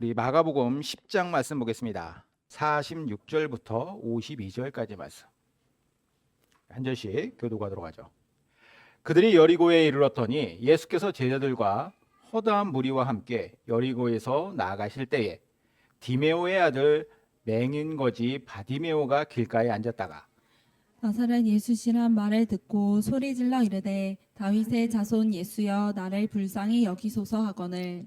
우리 마가복음 10장 말씀 보겠습니다. 46절부터 52절까지 말씀. 한 절씩 교도가도록 하죠. 그들이 여리고에 이르렀더니 예수께서 제자들과 허다한 무리와 함께 여리고에서 나가실 때에 디메오의 아들 맹인 거지 바디메오가 길가에 앉았다가 나사렛 예수시란 말을 듣고 소리질러 이르되 다윗의 자손 예수여 나를 불쌍히 여기소서 하거늘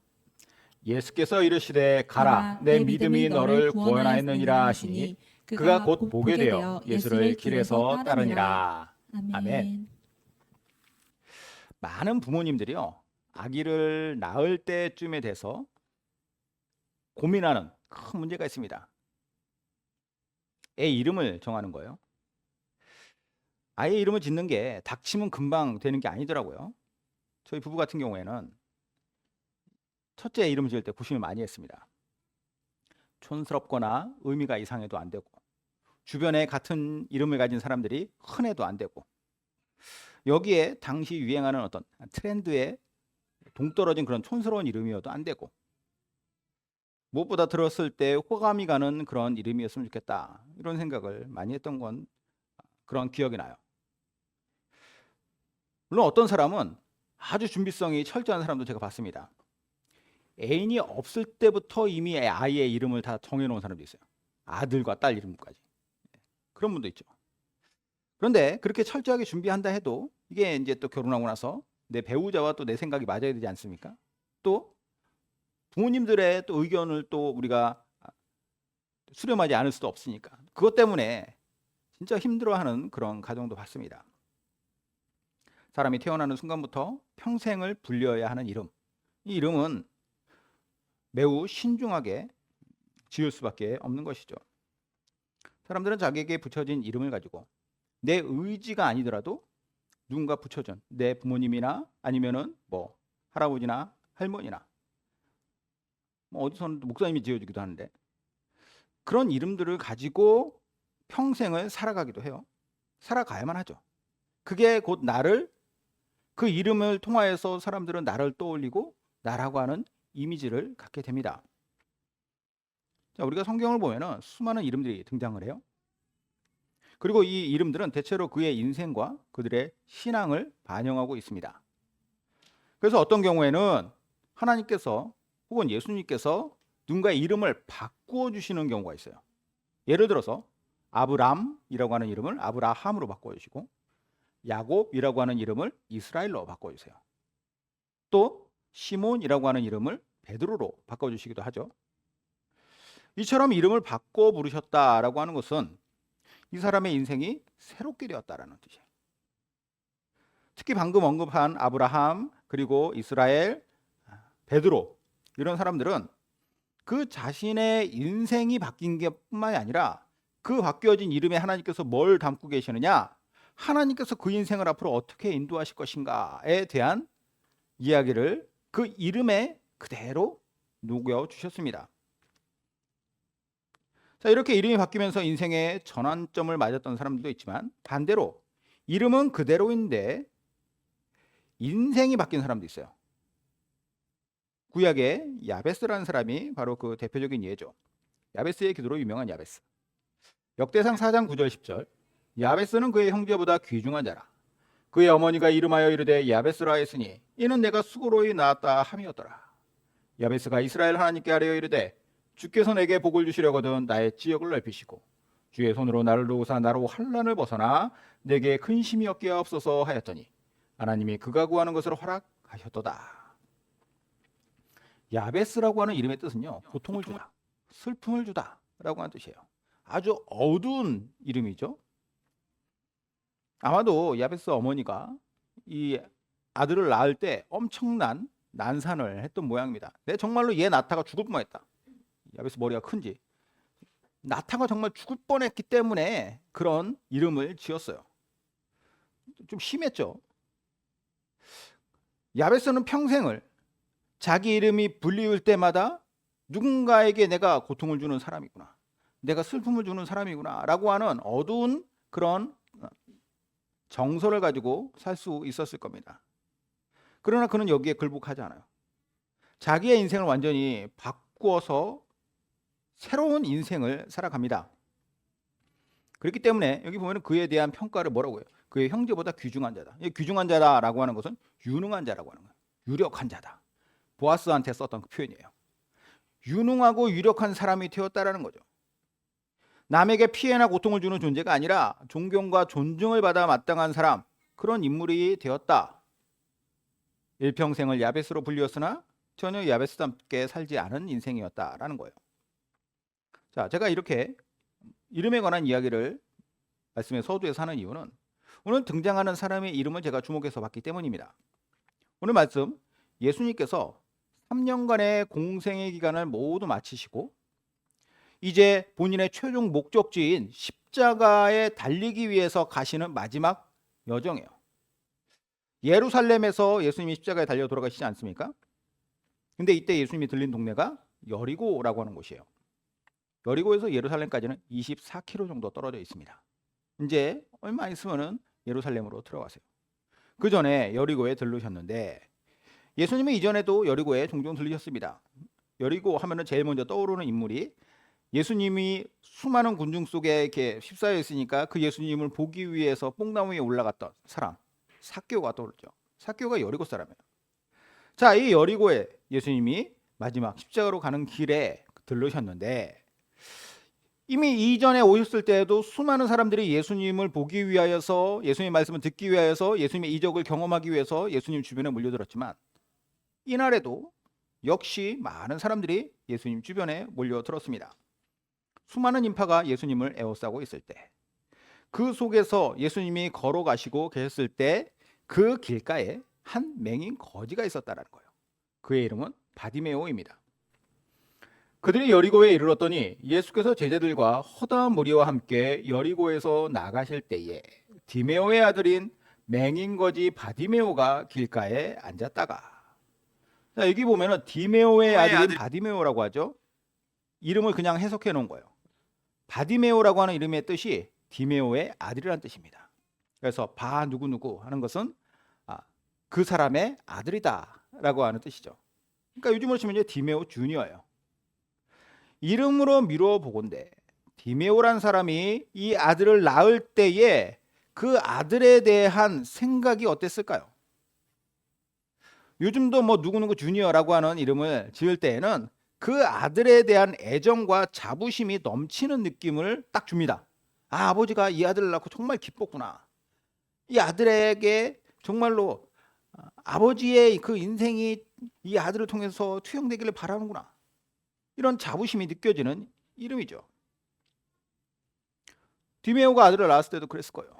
예수께서 이르시되 가라 내 믿음이 너를 구원하였느니라 하시니 그가 곧 보게 되어 예수를 길에서 따르니라 아멘. 아멘. 많은 부모님들이요 아기를 낳을 때쯤에 돼서 고민하는 큰 문제가 있습니다. 애 이름을 정하는 거예요. 아이 이름을 짓는 게 닥치면 금방 되는 게 아니더라고요. 저희 부부 같은 경우에는 첫째 이름을 지을 때 고심을 많이 했습니다. 촌스럽거나 의미가 이상해도 안 되고 주변에 같은 이름을 가진 사람들이 흔해도 안 되고 여기에 당시 유행하는 어떤 트렌드에 동떨어진 그런 촌스러운 이름이어도 안 되고 무엇보다 들었을 때 호감이 가는 그런 이름이었으면 좋겠다 이런 생각을 많이 했던 건 그런 기억이 나요. 물론 어떤 사람은 아주 준비성이 철저한 사람도 제가 봤습니다. 애인이 없을 때부터 이미 아이의 이름을 다 정해놓은 사람도 있어요. 아들과 딸 이름까지. 그런 분도 있죠. 그런데 그렇게 철저하게 준비한다 해도 이게 이제 또 결혼하고 나서 내 배우자와 또 내 생각이 맞아야 되지 않습니까? 또 부모님들의 또 의견을 또 우리가 수렴하지 않을 수도 없으니까 그것 때문에 진짜 힘들어하는 그런 가정도 봤습니다. 사람이 태어나는 순간부터 평생을 불려야 하는 이름. 이 이름은 매우 신중하게 지을 수밖에 없는 것이죠. 사람들은 자기에게 붙여진 이름을 가지고 내 의지가 아니더라도 누군가 붙여준 내 부모님이나 아니면은 뭐 할아버지나 할머니나 뭐 어디서는 목사님이 지어주기도 하는데 그런 이름들을 가지고 평생을 살아가기도 해요. 살아가야만 하죠. 그게 곧 나를 그 이름을 통하여서 사람들은 나를 떠올리고 나라고 하는 이미지를 갖게 됩니다. 자, 우리가 성경을 보면은 수많은 이름들이 등장을 해요. 그리고 이 이름들은 대체로 그의 인생과 그들의 신앙을 반영하고 있습니다. 그래서 어떤 경우에는 하나님께서 혹은 예수님께서 누군가의 이름을 바꾸어 주시는 경우가 있어요. 예를 들어서 아브람이라고 하는 이름을 아브라함으로 바꿔 주시고 야곱이라고 하는 이름을 이스라엘로 바꿔 주세요. 또 시몬이라고 하는 이름을 베드로로 바꿔 주시기도 하죠. 이처럼 이름을 바꿔 부르셨다라고 하는 것은 이 사람의 인생이 새롭게 되었다라는 뜻이에요. 특히 방금 언급한 아브라함 그리고 이스라엘, 베드로 이런 사람들은 그 자신의 인생이 바뀐 게 뿐만이 아니라 그 바뀌어진 이름에 하나님께서 뭘 담고 계시느냐 하나님께서 그 인생을 앞으로 어떻게 인도하실 것인가에 대한 이야기를 그 이름에 그대로 녹여 주셨습니다. 자, 이렇게 이름이 바뀌면서 인생의 전환점을 맞았던 사람들도 있지만 반대로 이름은 그대로인데 인생이 바뀐 사람도 있어요. 구약의 야베스라는 사람이 바로 그 대표적인 예죠. 야베스의 기도로 유명한 야베스. 역대상 4장 9절 10절. 야베스는 그의 형제보다 귀중한 자라. 그의 어머니가 이름하여 이르되 야베스라 했으니 이는 내가 수고로이 낳았다 함이었더라. 야베스가 이스라엘 하나님께 아뢰어 이르되 주께서 내게 복을 주시려거든 나의 지역을 넓히시고 주의 손으로 나를 도우사 나로 환란을 벗어나 내게 근심이 없게 하옵소서 하였더니 하나님이 그가 구하는 것을 허락하셨도다. 야베스라고 하는 이름의 뜻은요 고통을 주다, 슬픔을 주다라고 하는 뜻이에요. 아주 어두운 이름이죠. 아마도 야베스 어머니가 이 아들을 낳을 때 엄청난 난산을 했던 모양입니다. 내 정말로 얘 나타가 죽을 뻔했다. 야베스 머리가 큰지 나타가 정말 죽을 뻔했기 때문에 그런 이름을 지었어요. 좀 심했죠. 야베스는 평생을 자기 이름이 불리울 때마다 누군가에게 내가 고통을 주는 사람이구나. 내가 슬픔을 주는 사람이구나. 라고 하는 어두운 그런 정서를 가지고 살 수 있었을 겁니다. 그러나 그는 여기에 굴복하지 않아요. 자기의 인생을 완전히 바꾸어서 새로운 인생을 살아갑니다. 그렇기 때문에 여기 보면 그에 대한 평가를 뭐라고 해요? 그의 형제보다 귀중한 자다. 이 귀중한 자다라고 하는 것은 유능한 자라고 하는 거예요. 유력한 자다. 보아스한테 썼던 그 표현이에요. 유능하고 유력한 사람이 되었다라는 거죠. 남에게 피해나 고통을 주는 존재가 아니라 존경과 존중을 받아 마땅한 사람 그런 인물이 되었다. 일평생을 야베스로 불리웠으나 전혀 야베스답게 살지 않은 인생이었다라는 거예요. 자, 제가 이렇게 이름에 관한 이야기를 말씀의 서두에서 하는 이유는 오늘 등장하는 사람의 이름을 제가 주목해서 봤기 때문입니다. 오늘 말씀 예수님께서 3년간의 공생의 기간을 모두 마치시고 이제 본인의 최종 목적지인 십자가에 달리기 위해서 가시는 마지막 여정이에요. 예루살렘에서 예수님이 십자가에 달려 돌아가시지 않습니까? 근데 이때 예수님이 들린 동네가 여리고라고 하는 곳이에요. 여리고에서 예루살렘까지는 24km 정도 떨어져 있습니다. 이제 얼마 있으면은 예루살렘으로 들어가세요. 그 전에 여리고에 들르셨는데 예수님은 이전에도 여리고에 종종 들리셨습니다. 여리고 하면은 제일 먼저 떠오르는 인물이 예수님이 수많은 군중 속에 이렇게 휩싸여 있으니까 그 예수님을 보기 위해서 뽕나무 위에 올라갔던 사람 사교가 떠오르죠. 사교가 여리고 사람이에요. 자, 이 여리고에 예수님이 마지막 십자가로 가는 길에 들르셨는데 이미 이전에 오셨을 때에도 수많은 사람들이 예수님을 보기 위하여서 예수님의 말씀을 듣기 위하여서 예수님의 이적을 경험하기 위해서 예수님 주변에 몰려들었지만 이날에도 역시 많은 사람들이 예수님 주변에 몰려들었습니다. 수많은 인파가 예수님을 에워싸고 있을 때, 그 속에서 예수님이 걸어가시고 계셨을 때 그 길가에 한 맹인 거지가 있었다라는 거예요. 그의 이름은 바디메오입니다. 그들이 여리고에 이르렀더니 예수께서 제자들과 허다한 무리와 함께 여리고에서 나가실 때에 디메오의 아들인 맹인 거지 바디메오가 길가에 앉았다가 자, 여기 보면은 디메오의 아들인 바디메오라고 하죠. 이름을 그냥 해석해 놓은 거예요. 바디메오라고 하는 이름의 뜻이 디메오의 아들이라는 뜻입니다. 그래서 바 누구 누구 하는 것은 아, 그 사람의 아들이다라고 하는 뜻이죠. 그러니까 요즘으로 치면 이제 디메오 주니어예요. 이름으로 미루어 보건대 디메오란 사람이 이 아들을 낳을 때에 그 아들에 대한 생각이 어땠을까요? 요즘도 뭐 누구누구 주니어라고 하는 이름을 지을 때에는 그 아들에 대한 애정과 자부심이 넘치는 느낌을 딱 줍니다. 아, 아버지가 이 아들을 낳고 정말 기뻤구나. 이 아들에게 정말로 아, 아버지의 그 인생이 이 아들을 통해서 투영되기를 바라는구나. 이런 자부심이 느껴지는 이름이죠. 디메오가 아들을 낳았을 때도 그랬을 거예요.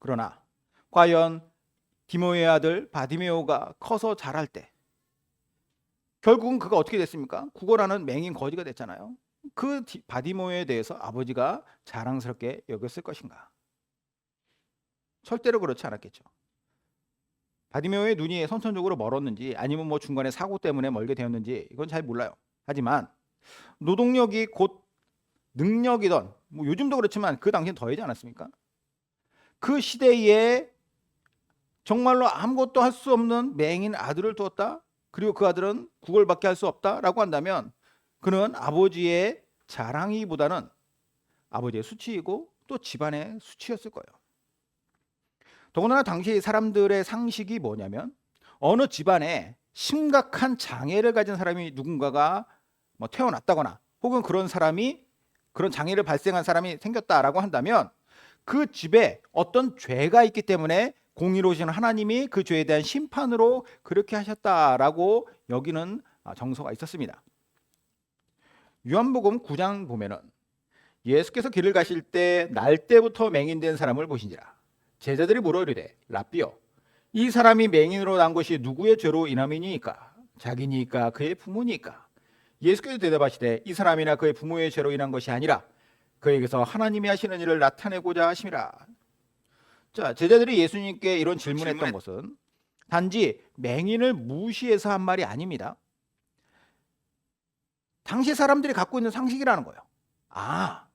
그러나 과연 디모의 아들 바디메오가 커서 자랄 때 결국은 그가 어떻게 됐습니까? 구걸하는 맹인 거지가 됐잖아요. 그 디- 바디모에 대해서 아버지가 자랑스럽게 여겼을 것인가? 절대로 그렇지 않았겠죠. 바디메오의 눈이 선천적으로 멀었는지 아니면 뭐 중간에 사고 때문에 멀게 되었는지 이건 잘 몰라요. 하지만 노동력이 곧 능력이던 뭐 요즘도 그렇지만 그 당시엔 더하지 않았습니까? 그 시대에 정말로 아무것도 할 수 없는 맹인 아들을 두었다. 그리고 그 아들은 구걸밖에 할 수 없다라고 한다면 그는 아버지의 자랑이보다는 아버지의 수치이고 또 집안의 수치였을 거예요. 더군다나 당시 사람들의 상식이 뭐냐면 어느 집안에 심각한 장애를 가진 사람이 누군가가 뭐 태어났다거나 혹은 그런 사람이 그런 장애를 발생한 사람이 생겼다라고 한다면 그 집에 어떤 죄가 있기 때문에 공의로우신 하나님이 그 죄에 대한 심판으로 그렇게 하셨다라고 여기는 아, 정서가 있었습니다. 요한복음 9장 보면은 예수께서 길을 가실 때 날 때부터 맹인된 사람을 보신지라 제자들이 물어 이르되 라비여 이 사람이 맹인으로 난 것이 누구의 죄로 인함이니까 자기니까 그의 부모니까 예수께서 대답하시되 이 사람이나 그의 부모의 죄로 인한 것이 아니라 그에게서 하나님이 하시는 일을 나타내고자 하심이라. 자, 제자들이 예수님께 이런 질문했던 질문했- 것은 단지 맹인을 무시해서 한 말이 아닙니다. 당시 사람들이 갖고 있는 상식이라는 거예요. 아,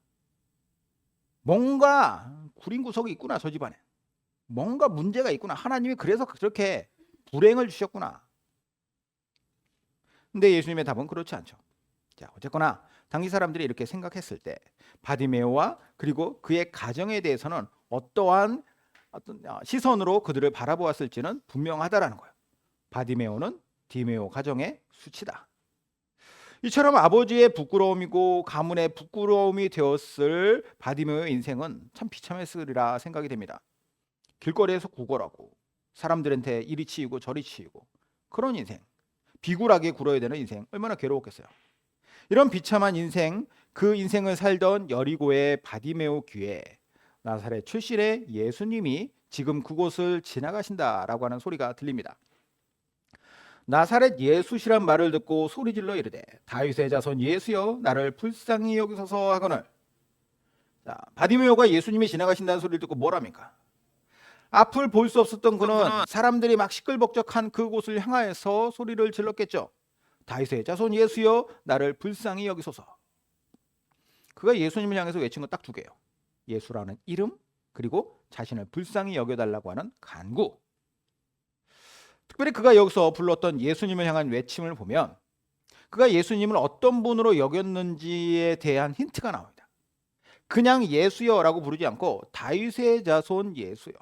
뭔가 구린 구석이 있구나 저 집안에. 뭔가 문제가 있구나. 하나님이 그래서 그렇게 불행을 주셨구나. 근데 예수님의 답은 그렇지 않죠. 자, 어쨌거나 당시 사람들이 이렇게 생각했을 때 바디메오와 그리고 그의 가정에 대해서는 어떠한 어떤 어, 시선으로 그들을 바라보았을지는 분명하다라는 거예요. 바디메오는 디메오 가정의 수치다. 이처럼 아버지의 부끄러움이고 가문의 부끄러움이 되었을 바디메오의 인생은 참 비참했으리라 생각이 됩니다. 길거리에서 구걸하고 사람들한테 이리 치이고 저리 치이고 그런 인생 비굴하게 굴어야 되는 인생 얼마나 괴로웠겠어요. 이런 비참한 인생 그 인생을 살던 여리고의 바디메오 귀에 나사렛 출신의 예수님이 지금 그곳을 지나가신다라고 하는 소리가 들립니다. 나사렛 예수시란 말을 듣고 소리질러 이르되 다윗의 자손 예수여 나를 불쌍히 여기소서 하거늘 자, 바디메오가 예수님이 지나가신다는 소리를 듣고 뭐랍니까? 앞을 볼 수 없었던 그는 사람들이 막 시끌벅적한 그곳을 향하여서 소리를 질렀겠죠. 다윗의 자손 예수여 나를 불쌍히 여기소서. 그가 예수님을 향해서 외친 건 딱 두 개예요. 예수라는 이름 그리고 자신을 불쌍히 여겨달라고 하는 간구. 특별히 그가 여기서 불렀던 예수님을 향한 외침을 보면 그가 예수님을 어떤 분으로 여겼는지에 대한 힌트가 나옵니다. 그냥 예수여라고 부르지 않고 다윗의 자손 예수여.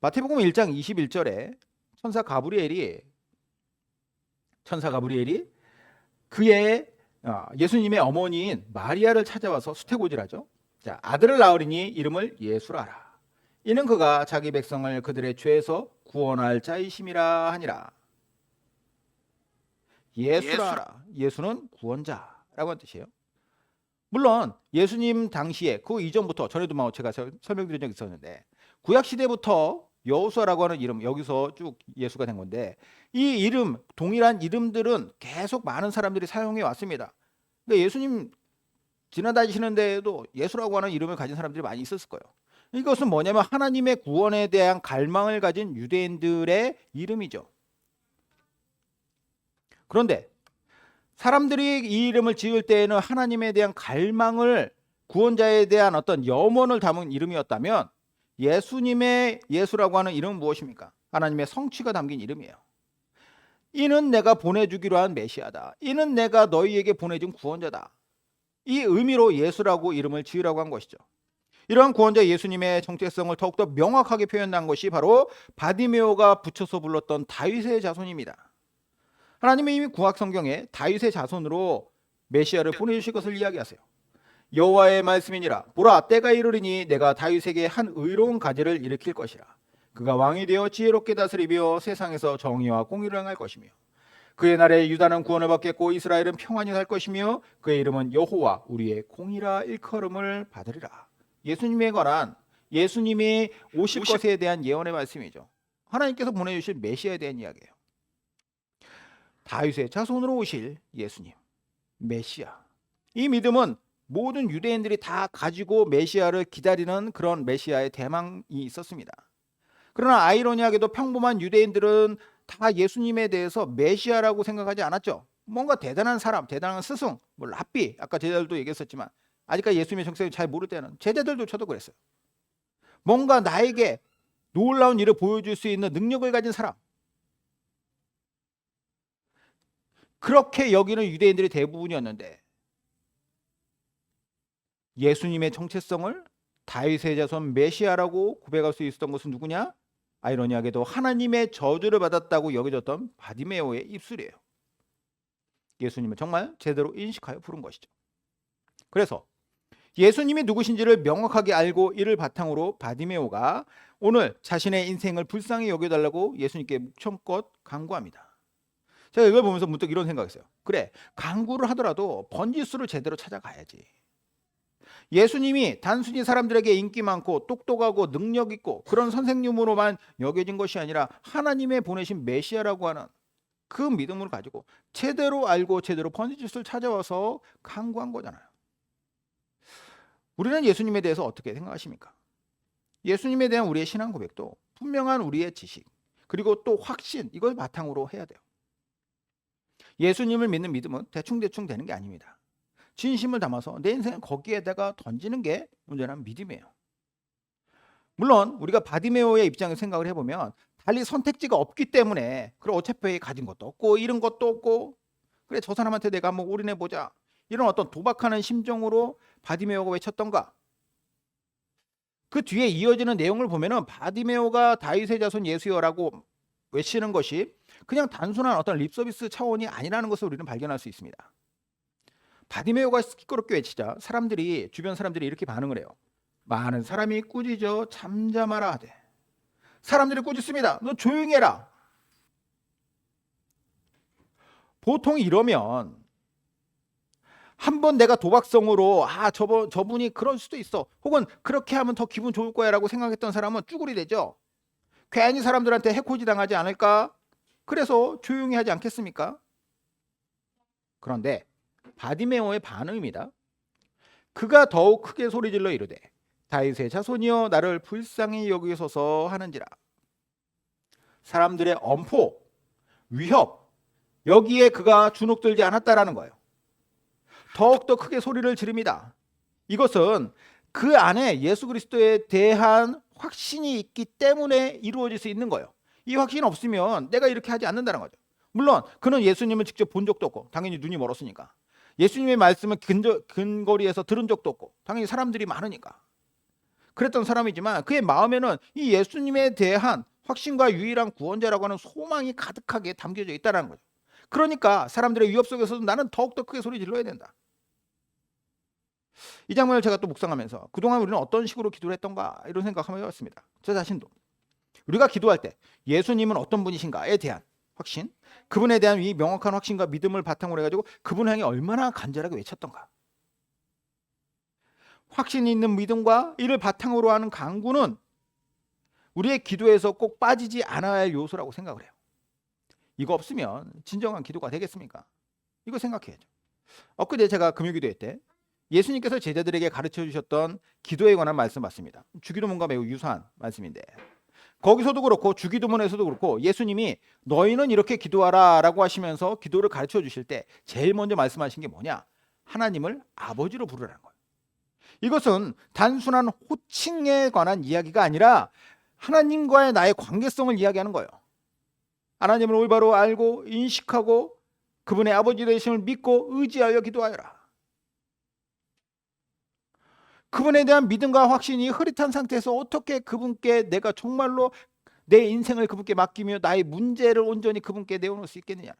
마태복음 1장 21절에 천사 가브리엘이 천사 가브리엘이 그의 어, 예수님의 어머니인 마리아를 찾아와서 수태고지라죠. 자, 아들을 낳으리니 이름을 예수라라. 이는 그가 자기 백성을 그들의 죄에서 구원할 자이심이라 하니라. 예수라라. 예수는 구원자라고 하는 뜻이에요. 물론 예수님 당시에 그 이전부터 전에도 뭐 제가 설- 설명드린 적 있었는데 구약 시대부터 여호수아라고 하는 이름 여기서 쭉 예수가 된 건데 이 이름 동일한 이름들은 계속 많은 사람들이 사용해 왔습니다. 근데 예수님 지나다니시는 데에도 예수라고 하는 이름을 가진 사람들이 많이 있었을 거예요. 이것은 뭐냐면 하나님의 구원에 대한 갈망을 가진 유대인들의 이름이죠. 그런데 사람들이 이 이름을 지을 때에는 하나님에 대한 갈망을 구원자에 대한 어떤 염원을 담은 이름이었다면 예수님의 예수라고 하는 이름은 무엇입니까? 하나님의 성취가 담긴 이름이에요. 이는 내가 보내주기로 한 메시아다. 이는 내가 너희에게 보내준 구원자다. 이 의미로 예수라고 이름을 지으라고 한 것이죠. 이러한 구원자 예수님의 정체성을 더욱더 명확하게 표현한 것이 바로 바디메오가 붙여서 불렀던 다윗의 자손입니다. 하나님이 이미 구약 성경에 다윗의 자손으로 메시아를 보내주실 것을 이야기하세요. 여호와의 말씀이니라. 보라 때가 이르리니 내가 다윗에게 한 의로운 가지를 일으킬 것이라. 그가 왕이 되어 지혜롭게 다스리며 세상에서 정의와 공의를 행할 것이며 그의 날에 유다는 구원을 받겠고 이스라엘은 평안히 살 것이며 그의 이름은 여호와 우리의 공의라 일컬음을 받으리라. 예수님에 관한 예수님이 오실 오실- 것에 대한 예언의 말씀이죠. 하나님께서 보내주실 메시아에 대한 이야기예요. 다윗의 자손으로 오실 예수님 메시아. 이 믿음은 모든 유대인들이 다 가지고 메시아를 기다리는 그런 메시아의 대망이 있었습니다. 그러나 아이러니하게도 평범한 유대인들은 다 예수님에 대해서 메시아라고 생각하지 않았죠. 뭔가 대단한 사람, 대단한 스승, 뭐 랍비, 아까 제자들도 얘기했었지만 아직까지 예수님의 정체를 잘 모를 때는 제자들도 저도 그랬어요. 뭔가 나에게 놀라운 일을 보여줄 수 있는 능력을 가진 사람. 그렇게 여기는 유대인들이 대부분이었는데 예수님의 정체성을 다윗의 자손 메시아라고 고백할 수 있었던 것은 누구냐? 아이러니하게도 하나님의 저주를 받았다고 여겨졌던 바디메오의 입술이에요. 예수님을 정말 제대로 인식하여 부른 것이죠. 그래서 예수님이 누구신지를 명확하게 알고 이를 바탕으로 바디메오가 오늘 자신의 인생을 불쌍히 여겨달라고 예수님께 묵청껏 강구합니다. 제가 이걸 보면서 문득 이런 생각했어요. 그래, 강구를 하더라도 번지수를 제대로 찾아가야지. 예수님이 단순히 사람들에게 인기 많고 똑똑하고 능력 있고 그런 선생님으로만 여겨진 것이 아니라 하나님의 보내신 메시아라고 하는 그 믿음을 가지고 제대로 알고 제대로 번지짓을 찾아와서 강구한 거잖아요. 우리는 예수님에 대해서 어떻게 생각하십니까? 예수님에 대한 우리의 신앙 고백도 분명한 우리의 지식 그리고 또 확신 이걸 바탕으로 해야 돼요. 예수님을 믿는 믿음은 대충대충 되는 게 아닙니다. 진심을 담아서 내 인생을 거기에다가 던지는 게 온전한 믿음이에요. 물론 우리가 바디메오의 입장에서 생각을 해보면 달리 선택지가 없기 때문에 그래 어차피 가진 것도 없고 이런 것도 없고 그래 저 사람한테 내가 한번 올인해 보자 이런 어떤 도박하는 심정으로 바디메오가 외쳤던가 그 뒤에 이어지는 내용을 보면은 바디메오가 다윗의 자손 예수여라고 외치는 것이 그냥 단순한 어떤 립서비스 차원이 아니라는 것을 우리는 발견할 수 있습니다. 바디메오가 시끄럽게 외치자 사람들이 주변 사람들이 이렇게 반응을 해요. 많은 사람이 꾸짖어 잠잠하라 하되 사람들이 꾸짖습니다. 너 조용히 해라. 보통 이러면 한 번 내가 도박성으로 아 저번 저분이 그럴 수도 있어 혹은 그렇게 하면 더 기분 좋을 거야라고 생각했던 사람은 쭈구리 되죠. 괜히 사람들한테 해코지 당하지 않을까? 그래서 조용히 하지 않겠습니까? 그런데 바디메오의 반응입니다. 그가 더욱 크게 소리질러 이르되 다윗의 자손이여 나를 불쌍히 여기소서 하는지라 사람들의 엄포 위협 여기에 그가 주눅들지 않았다라는 거예요. 더욱더 크게 소리를 지릅니다. 이것은 그 안에 예수 그리스도에 대한 확신이 있기 때문에 이루어질 수 있는 거예요. 이 확신 없으면 내가 이렇게 하지 않는다는 거죠. 물론 그는 예수님을 직접 본 적도 없고 당연히 눈이 멀었으니까 예수님의 말씀을 근저, 근거리에서 들은 적도 없고 당연히 사람들이 많으니까 그랬던 사람이지만 그의 마음에는 이 예수님에 대한 확신과 유일한 구원자라고 하는 소망이 가득하게 담겨져 있다는 거죠. 그러니까 사람들의 위협 속에서도 나는 더욱더 크게 소리 질러야 된다. 이 장면을 제가 또 묵상하면서 그동안 우리는 어떤 식으로 기도를 했던가 이런 생각을 해봤습니다. 저 자신도 우리가 기도할 때 예수님은 어떤 분이신가에 대한 확신, 그분에 대한 이 명확한 확신과 믿음을 바탕으로 해가지고 그분 향해 얼마나 간절하게 외쳤던가. 확신이 있는 믿음과 이를 바탕으로 하는 강구는 우리의 기도에서 꼭 빠지지 않아야 할 요소라고 생각을 해요. 이거 없으면 진정한 기도가 되겠습니까? 이거 생각해야죠. 엊그제 제가 금요기도회 때 예수님께서 제자들에게 가르쳐 주셨던 기도에 관한 말씀 맞습니다. 주기도문과 매우 유사한 말씀인데 거기서도 그렇고 주기도문에서도 그렇고 예수님이 너희는 이렇게 기도하라라고 하시면서 기도를 가르쳐 주실 때 제일 먼저 말씀하신 게 뭐냐? 하나님을 아버지로 부르라는 거예요. 이것은 단순한 호칭에 관한 이야기가 아니라 하나님과의 나의 관계성을 이야기하는 거예요. 하나님을 올바로 알고 인식하고 그분의 아버지 되심을 믿고 의지하여 기도하여라. 그분에 대한 믿음과 확신이 흐릿한 상태에서 어떻게 그분께 내가 정말로 내 인생을 그분께 맡기며 나의 문제를 온전히 그분께 내어놓을 수 있겠느냐.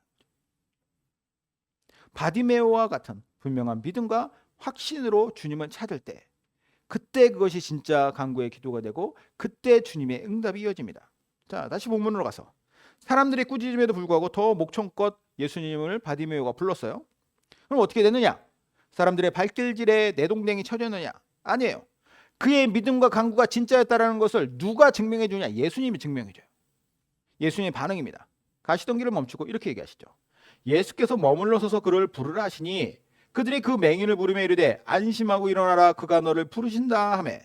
바디메오와 같은 분명한 믿음과 확신으로 주님을 찾을 때 그때 그것이 진짜 간구의 기도가 되고 그때 주님의 응답이 이어집니다. 자, 다시 본문으로 가서 사람들이 꾸짖음에도 불구하고 더 목청껏 예수님을 바디메오가 불렀어요. 그럼 어떻게 됐느냐? 사람들의 발길질에 내 동댕이 쳐졌느냐? 아니에요. 그의 믿음과 간구가 진짜였다라는 것을 누가 증명해 주냐? 예수님이 증명해 줘요. 예수님의 반응입니다. 길을 멈추고 이렇게 얘기하시죠. 예수께서 머물러 서서 그를 부르라 하시니 그들이 그 맹인을 부르며 이르되 안심하고 일어나라 그가 너를 부르신다 하매.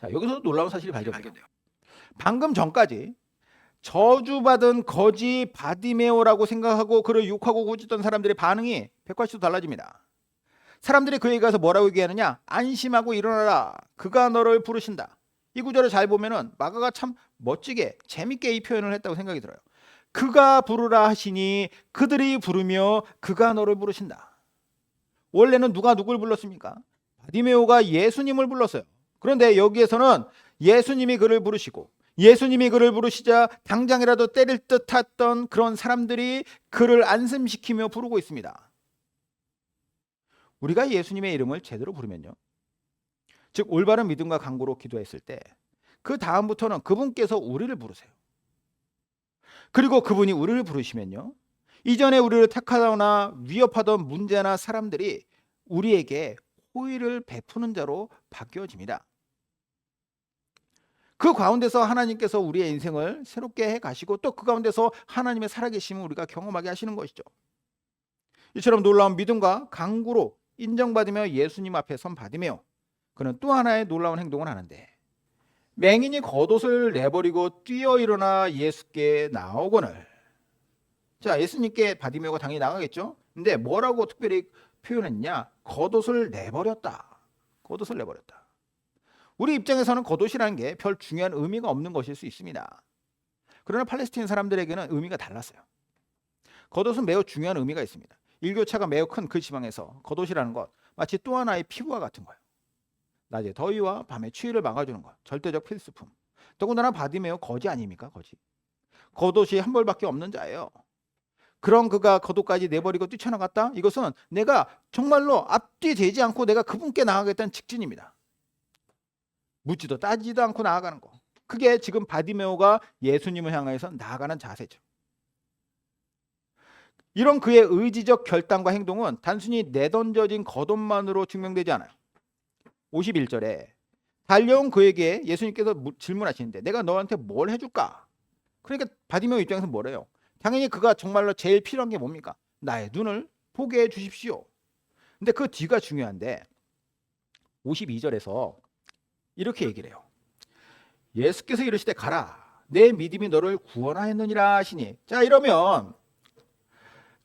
자, 여기서 놀라운 사실이 발견돼요. 방금 전까지 저주받은 거지 바디메오라고 생각하고 그를 욕하고 꾸짖던 사람들의 반응이 180도 달라집니다. 사람들이 그에게 가서 뭐라고 얘기하느냐? 안심하고 일어나라. 그가 너를 부르신다. 이 구절을 잘 보면은 마가가 참 멋지게 재밌게 이 표현을 했다고 생각이 들어요. 그가 부르라 하시니 그들이 부르며 그가 너를 부르신다. 원래는 누가 누굴 불렀습니까? 바디메오가 예수님을 불렀어요. 그런데 여기에서는 예수님이 그를 부르시고 예수님이 그를 부르시자 당장이라도 때릴 듯 했던 그런 사람들이 그를 안심시키며 부르고 있습니다. 우리가 예수님의 이름을 제대로 부르면요. 즉 올바른 믿음과 강구로 기도했을 때 그 다음부터는 그분께서 우리를 부르세요. 그리고 그분이 우리를 부르시면요. 이전에 우리를 택하거나 위협하던 문제나 사람들이 우리에게 호의를 베푸는 자로 바뀌어집니다. 그 가운데서 하나님께서 우리의 인생을 새롭게 해 가시고 또 그 가운데서 하나님의 살아계심을 우리가 경험하게 하시는 것이죠. 이처럼 놀라운 믿음과 강구로 인정받으며 예수님 앞에 선 받으며 그는 또 하나의 놀라운 행동을 하는데 맹인이 겉옷을 내버리고 뛰어 일어나 예수께 나오거늘. 자 예수님께 바디메오가 당연히 나가겠죠? 근데 뭐라고 특별히 표현했냐? 겉옷을 내버렸다. 겉옷을 내버렸다. 우리 입장에서는 겉옷이라는 게 별 중요한 의미가 없는 것일 수 있습니다. 그러나 팔레스타인 사람들에게는 의미가 달랐어요. 겉옷은 매우 중요한 의미가 있습니다 일교차가 매우 큰 그 지방에서 겉옷이라는 것 마치 또 하나의 피부와 같은 거예요. 낮에 더위와 밤에 추위를 막아주는 것 절대적 필수품. 더군다나 바디메오 거지 아닙니까 거지? 겉옷이 한 벌밖에 없는 자예요. 그런 그가 겉옷까지 내버리고 뛰쳐나갔다? 이것은 내가 정말로 앞뒤 되지 않고 내가 그분께 나가겠다는 직진입니다. 묻지도 따지지도 않고 나아가는 거. 그게 지금 바디메오가 예수님을 향해서 나아가는 자세죠 이런 그의 의지적 결단과 행동은 단순히 내던져진 겉옷만으로 증명되지 않아요 51절에 달려온 그에게 예수님께서 무- 질문하시는데 내가 너한테 뭘 해줄까? 그러니까 바디메오 입장에서 뭐래요? 당연히 그가 정말로 제일 필요한 게 뭡니까? 나의 눈을 보게 해 주십시오. 근데 그 뒤가 중요한데 52절에서 이렇게 얘기를 해요. 예수께서 이르시되 가라. 내 믿음이 너를 구원하였느니라 하시니. 자 이러면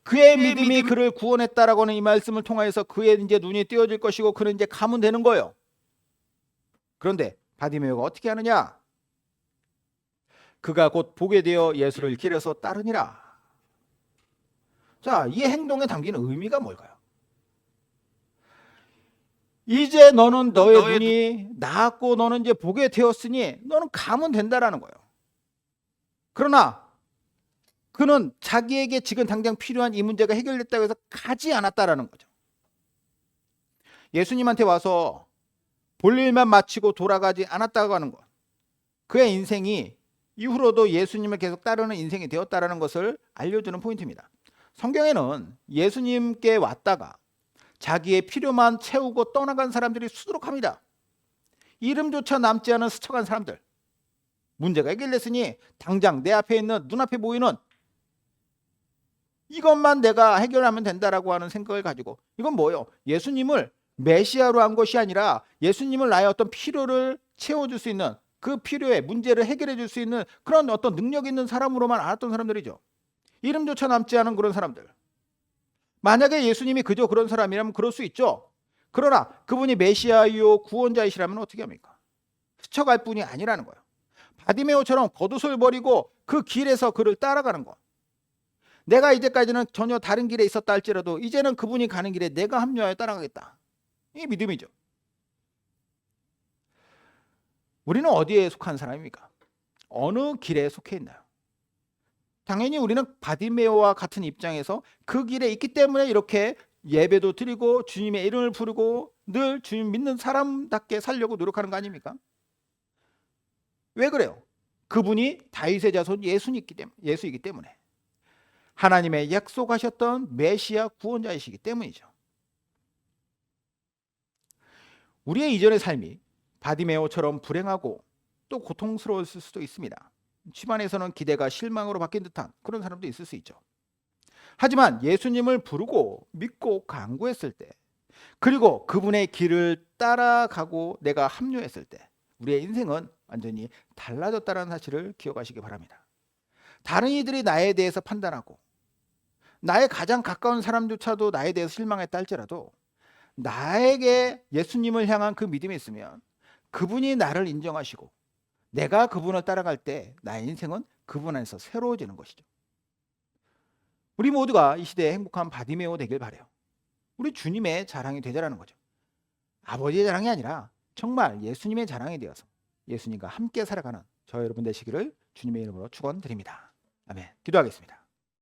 그의 믿음이 그를 구원했다라고 하는 이 말씀을 통하여서 그의 이제 눈이 띄어질 것이고 그는 이제 가면 되는 거예요. 그런데 바디메오가 어떻게 하느냐? 그가 곧 보게 되어 예수를 길에서 따르니라. 자, 이 행동에 담긴 의미가 뭘까요? 이제 너는 너의, 너의 눈이 나았고 너는 이제 보게 되었으니 너는 가면 된다라는 거예요. 그러나 그는 자기에게 지금 당장 필요한 이 문제가 해결됐다고 해서 가지 않았다라는 거죠. 예수님한테 와서 볼 일만 마치고 돌아가지 않았다고 하는 것. 그의 인생이 이후로도 예수님을 계속 따르는 인생이 되었다라는 것을 알려주는 포인트입니다. 성경에는 예수님께 왔다가 자기의 필요만 채우고 떠나간 사람들이 수두룩합니다. 이름조차 남지 않은 스쳐간 사람들. 문제가 해결됐으니 당장 내 앞에 있는 눈앞에 보이는 이것만 내가 해결하면 된다라고 하는 생각을 가지고 이건 뭐예요? 예수님을 메시아로 한 것이 아니라 예수님을 나의 어떤 필요를 채워줄 수 있는 그 필요의 문제를 해결해 줄 수 있는 그런 어떤 능력 있는 사람으로만 알았던 사람들이죠. 이름조차 남지 않은 그런 사람들. 만약에 예수님이 그저 그런 사람이라면 그럴 수 있죠. 그러나 그분이 메시아이요 구원자이시라면 어떻게 합니까? 스쳐갈 뿐이 아니라는 거예요. 바디메오처럼 겉옷을 버리고 그 길에서 그를 따라가는 것. 내가 이제까지는 전혀 다른 길에 있었다 할지라도 이제는 그분이 가는 길에 내가 합류하여 따라가겠다. 이 믿음이죠. 우리는 어디에 속한 사람입니까? 어느 길에 속해 있나요? 당연히 우리는 바디메오와 같은 입장에서 그 길에 있기 때문에 이렇게 예배도 드리고 주님의 이름을 부르고 늘 주님 믿는 사람답게 살려고 노력하는 거 아닙니까? 왜 그래요? 그분이 다윗의 자손 예수이기 때문에 예수이기 때문에 하나님의 약속하셨던 메시아 구원자이시기 때문이죠. 우리의 이전의 삶이 바디메오처럼 불행하고 또 고통스러웠을 수도 있습니다. 집안에서는 기대가 실망으로 바뀐 듯한 그런 사람도 있을 수 있죠. 하지만 예수님을 부르고 믿고 간구했을 때 그리고 그분의 길을 따라가고 내가 합류했을 때 우리의 인생은 완전히 달라졌다는 사실을 기억하시기 바랍니다. 다른 이들이 나에 대해서 판단하고 나의 가장 가까운 사람조차도 나에 대해서 실망했다 할지라도 나에게 예수님을 향한 그 믿음이 있으면 그분이 나를 인정하시고 내가 그분을 따라갈 때 나의 인생은 그분 안에서 새로워지는 것이죠. 우리 모두가 이 시대에 행복한 바디메오 되길 바래요. 우리 주님의 자랑이 되자라는 거죠. 아버지의 자랑이 아니라 정말 예수님의 자랑이 되어서 예수님과 함께 살아가는 저 여러분 되시기를 주님의 이름으로 축원드립니다. 아멘. 기도하겠습니다.